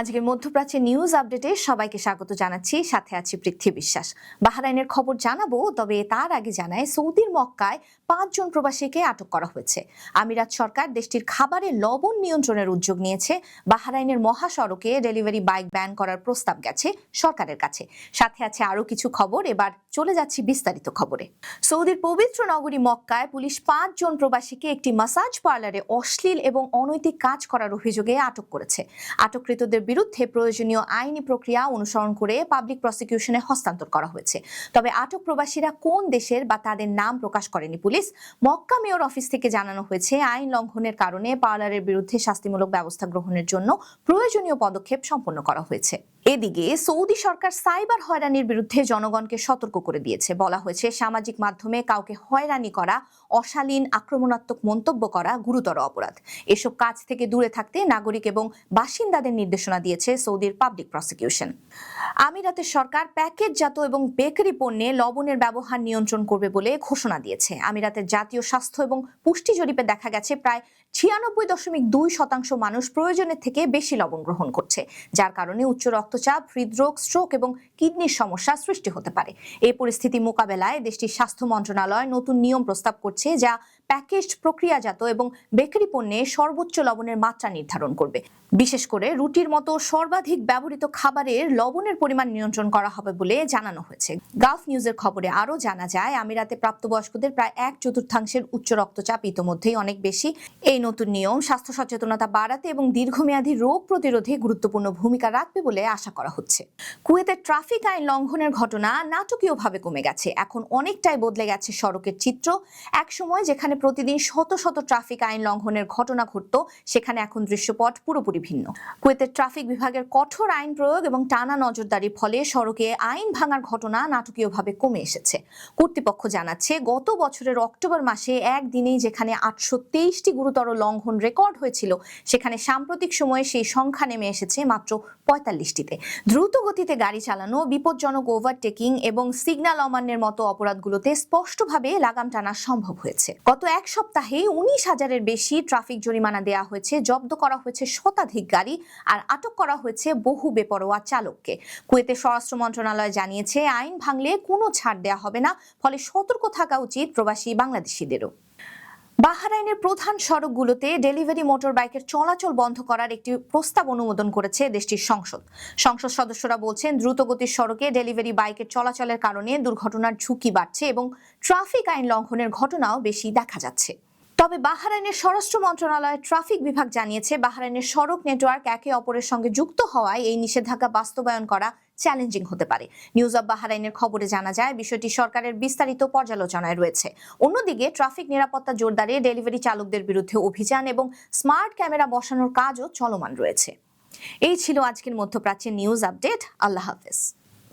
আজকের মধ্যপ্রাচ্যের নিউজ আপডেটে সবাইকে স্বাগত জানাচ্ছি। সাথে আছি পৃথ্বী বিশ্বাস। বাহরাইনের খবর জানাব, তবে তার আগে জানায় সৌদির মক্কায় পাঁচজন প্রবাসীকে আটক করা হয়েছে। আমিরাত সরকার দেশটির খাবারে লবণ নিয়ন্ত্রণের উদ্যোগ নিয়েছে। বাহরাইনের মহাসড়কে ডেলিভারি বাইক ব্যান করার প্রস্তাব গেছে সরকারের কাছে। সাথে আছে আরও কিছু খবর, এবার চলে যাচ্ছি বিস্তারিত খবরে। সৌদির পবিত্র নগরী মক্কায় পুলিশ পাঁচজন প্রবাসীকে একটি মাসাজ পার্লারে অশ্লীল এবং অনৈতিক কাজ করার অভিযোগে আটক করেছে। আটককৃতদের বিরুদ্ধে প্রয়োজনীয় আইনি প্রক্রিয়া অনুসরণ করে পাবলিক প্রসিকিউশনে হস্তান্তর করা হয়েছে। তবে আটক প্রবাসীরা কোন দেশের বা তাদের নাম প্রকাশ করেনি পুলিশ, মক্কা মেয়র অফিস থেকে জানানো হয়েছে আইন লঙ্ঘনের কারণে পার্লারের বিরুদ্ধে শাস্তিমূলক ব্যবস্থা গ্রহণের জন্য প্রয়োজনীয় পদক্ষেপ সম্পন্ন করা হয়েছে। এদিকে সৌদি সরকার সাইবার হয়রানির বিরুদ্ধে জনগণকে সতর্ক করে দিয়েছে। বলা হয়েছে, সামাজিক মাধ্যমে কাউকে হয়রানি করা, অশালীন, আক্রমণাত্মক মন্তব্য করা গুরুতর অপরাধ। এসব কাজ থেকে দূরে থাকতে নাগরিক এবং বাসিন্দাদের নির্দেশনা দিয়েছে সৌদির পাবলিক প্রসিকিউশন। আমিরাতের সরকার প্যাকেটজাত এবং বেকারি পণ্যে লবণের ব্যবহার নিয়ন্ত্রণ করবে বলে ঘোষণা দিয়েছে। আমিরাতের জাতীয় স্বাস্থ্য এবং পুষ্টি জরিপে দেখা গেছে, প্রায় ছিয়ানব্বই দশমিক দুই শতাংশ মানুষ প্রয়োজনের থেকে বেশি লবণ গ্রহণ করছে, যার কারণে উচ্চ রক্তচাপ, হৃদরোগ স্ট্রোক এবং কিডনির সমস্যা সৃষ্টি হতে পারে। এই পরিস্থিতি মোকাবেলায় দেশটির স্বাস্থ্য মন্ত্রণালয় নতুন নিয়ম প্রস্তাব করছে, যা প্যাকেজড প্রক্রিয়াজাত এবং বেকারি পণ্যে সর্বোচ্চ লবণের মাত্রা নির্ধারণ করবে। বিশেষ করে রুটির মতো সর্বাধিক ব্যবহৃত খাবারের লবণের পরিমাণ নিয়ন্ত্রণ করা হবে বলে জানানো হয়েছে। গালফ নিউজের খবরে আরও জানা যায়, আমিরাতে প্রাপ্তবয়স্কদের প্রায় এক চতুর্থাংশের উচ্চ রক্তচাপ ইতোমধ্যেই অনেক বেশি। এই নতুন নিয়ম স্বাস্থ্য সচেতনতা বাড়াতে এবং দীর্ঘমেয়াদী রোগ প্রতিরোধে গুরুত্বপূর্ণ ভূমিকা রাখবে বলে আশা করা হচ্ছে। কুয়েতের ট্রাফিক আইন লঙ্ঘনের ঘটনা নাটকীয়ভাবে কমে গেছে। এখন অনেকটাই বদলে গেছে সড়কের চিত্র। একসময় যেখানে প্রতিদিন শত শত ট্রাফিক আইন লঙ্ঘনের ঘটনা ঘটত। সেখানে এখন দৃশ্যপট পুরোপুরি ভিন্ন। কুয়েতের ট্রাফিক বিভাগের কঠোর আইন প্রয়োগ এবং টানা নজরদারির ফলে সড়কে আইন ভাঙার ঘটনা নাটকীয়ভাবে কমে এসেছে। কর্তৃপক্ষ জানাচ্ছে, গত বছরের অক্টোবর মাসে একদিনেই যেখানে আটশো তেইশটি গুরুতর লঙ্ঘন রেকর্ড হয়েছিল, সেখানে সাম্প্রতিক সময়ে সেই সংখ্যা নেমে এসেছে মাত্র পঁয়তাল্লিশটিতে। দ্রুত গতিতে গাড়ি চালানো, বিপজ্জনক ওভারটেকিং এবং সিগন্যাল অমান্যের মতো অপরাধগুলোতে স্পষ্টভাবে লাগাম টানা সম্ভব হয়েছে। গত এক সপ্তাহে উনিশ হাজারের বেশি ট্রাফিক জরিমানা দেয়া হয়েছে, জব্দ করা হয়েছে শতাধিক গাড়ি আর আটক করা হয়েছে বহু বেপরোয়া চালককে। কুয়েতে স্বরাষ্ট্র মন্ত্রণালয় জানিয়েছে, আইন ভাঙলে কোনো ছাড় দেয়া হবে না, ফলে সতর্ক থাকা উচিত প্রবাসী বাংলাদেশিদেরও। বাহরাইনের প্রধান সড়কগুলোতে ডেলিভারি মোটর বাইকের চলাচল বন্ধ করার একটি প্রস্তাব অনুমোদন করেছে দেশটির সংসদ। সংসদ সদস্যরা বলছেন, দ্রুতগতির সড়কে ডেলিভারি বাইকের চলাচলের কারণে দুর্ঘটনার ঝুঁকি বাড়ছে এবং ট্রাফিক আইন লঙ্ঘনের ঘটনাও বেশি দেখা যাচ্ছে। তবে বাহরাইনের স্বরাষ্ট্র মন্ত্রণালয়ের ট্রাফিক বিভাগ জানিয়েছে, বাহরাইনের সড়ক নেটওয়ার্ক একে অপরের সঙ্গে যুক্ত হওয়ায় এই নিষেধাজ্ঞা বাস্তবায়ন করা চ্যালেঞ্জিং হতে পারে। নিউজ অব বাহরাইনের খবরে জানা যায়, বিষয়টি সরকারের বিস্তারিত পর্যালোচনায় রয়েছে। অন্যদিকে, ট্রাফিক নিরাপত্তা জোরদারে ডেলিভারি চালকদের বিরুদ্ধে অভিযান এবং স্মার্ট ক্যামেরা বসানোর কাজও চলমান রয়েছে। এই ছিল আজকের মধ্যপ্রাচ্যের নিউজ আপডেট। আল্লাহ হাফেজ।